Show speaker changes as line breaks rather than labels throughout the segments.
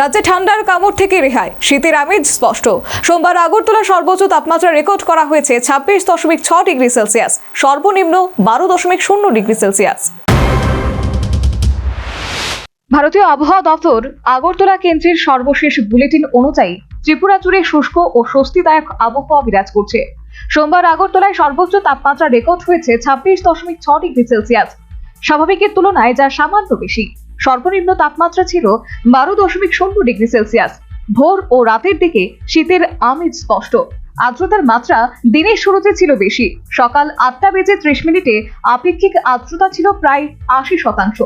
রাজ্যে ঠান্ডার কামড় থেকে রেহাই। শীতের আমেজ স্পষ্ট। সোমবার আগরতলা সর্বোচ্চ তাপমাত্রা রেকর্ড করা হয়েছে ছাব্বিশ দশমিক ছ ডিগ্রি সেলসিয়াস। সর্বনিম্ন বারো দশমিক শূন্য ডিগ্রি সেলসিয়াস। ভারতীয় আবহাওয়া দপ্তর আগরতলা কেন্দ্রের সর্বশেষ বুলেটিন অনুযায়ী ত্রিপুরা জুড়ে শুষ্ক ও স্বস্তিদায়ক আবহাওয়া বিরাজ করছে। সোমবার আগরতলায় সর্বোচ্চ তাপমাত্রা রেকর্ড হয়েছে ছাব্বিশ দশমিক ছ ডিগ্রি সেলসিয়াস। স্বাভাবিকের তুলনায় যা সামান্য বেশি। সর্বনিম্ন তাপমাত্রা ছিল বারো দশমিক শূন্য ডিগ্রি সেলসিয়াস। ভোর ও রাতের দিকে শীতের আমেজ স্পষ্ট। আর্দ্রতার মাত্রা দিনের শুরুতে ছিল বেশি। সকাল আটটা বেজে ত্রিশ মিনিটে আপেক্ষিক আর্দ্রতা ছিল প্রায় আশি শতাংশ।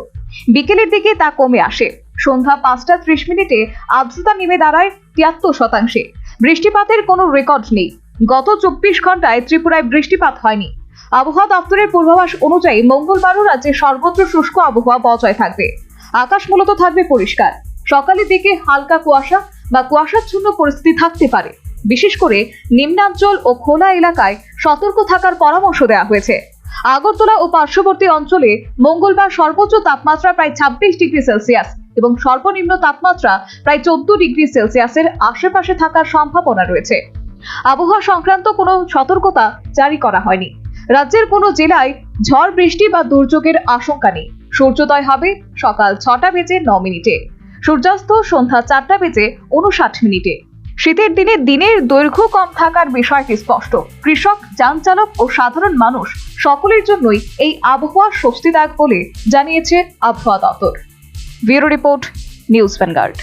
বিকেলের দিকে তা কমে আসে। সন্ধ্যা পাঁচটা ত্রিশ মিনিটে আর্দ্রতা নেমে দাঁড়ায় তিয়াত্তর শতাংশে। বৃষ্টিপাতের কোনো রেকর্ড নেই। গত চব্বিশ ঘন্টায় ত্রিপুরায় বৃষ্টিপাত হয়নি। আবহাওয়া দপ্তরের পূর্বাভাস অনুযায়ী মঙ্গলবারও রাজ্যে সর্বত্র শুষ্ক আবহাওয়া বজায় থাকবে। আকাশ মূলত থাকবে পরিষ্কার। সকালের দিকে হালকা কুয়াশা বা কুয়াশাচ্ছন্ন পরিস্থিতি থাকতে পারে। বিশেষ করে নিম্নাঞ্চল ও খোলা এলাকায় সতর্ক থাকার পরামর্শ দেওয়া হয়েছে। আগরতলা ও পার্শ্ববর্তী অঞ্চলে মঙ্গলবার সর্বোচ্চ তাপমাত্রা প্রায় ছাব্বিশ ডিগ্রি সেলসিয়াস এবং সর্বনিম্ন তাপমাত্রা প্রায় চোদ্দ ডিগ্রি সেলসিয়াসের আশেপাশে থাকার সম্ভাবনা রয়েছে। আবহাওয়া সংক্রান্ত কোনো সতর্কতা জারি করা হয়নি। রাজ্যের কোনো জেলায় ঝড়, বৃষ্টি বা দুর্যোগের আশঙ্কা নেই। সূর্যোদয় হবে সকাল ছটা বেজে ন মিনিটে। সূর্যাস্ত সন্ধ্যা চারটা বেজে উনষাট মিনিটে। শীতের দিনে দিনের দৈর্ঘ্য কম থাকার বিষয়টি স্পষ্ট। কৃষক, যান চালক ও সাধারণ মানুষ সকলের জন্যই এই আবহাওয়া স্বস্তিদায়ক বলে জানিয়েছে আবহাওয়া দপ্তর। Bureau report, news Vanguard.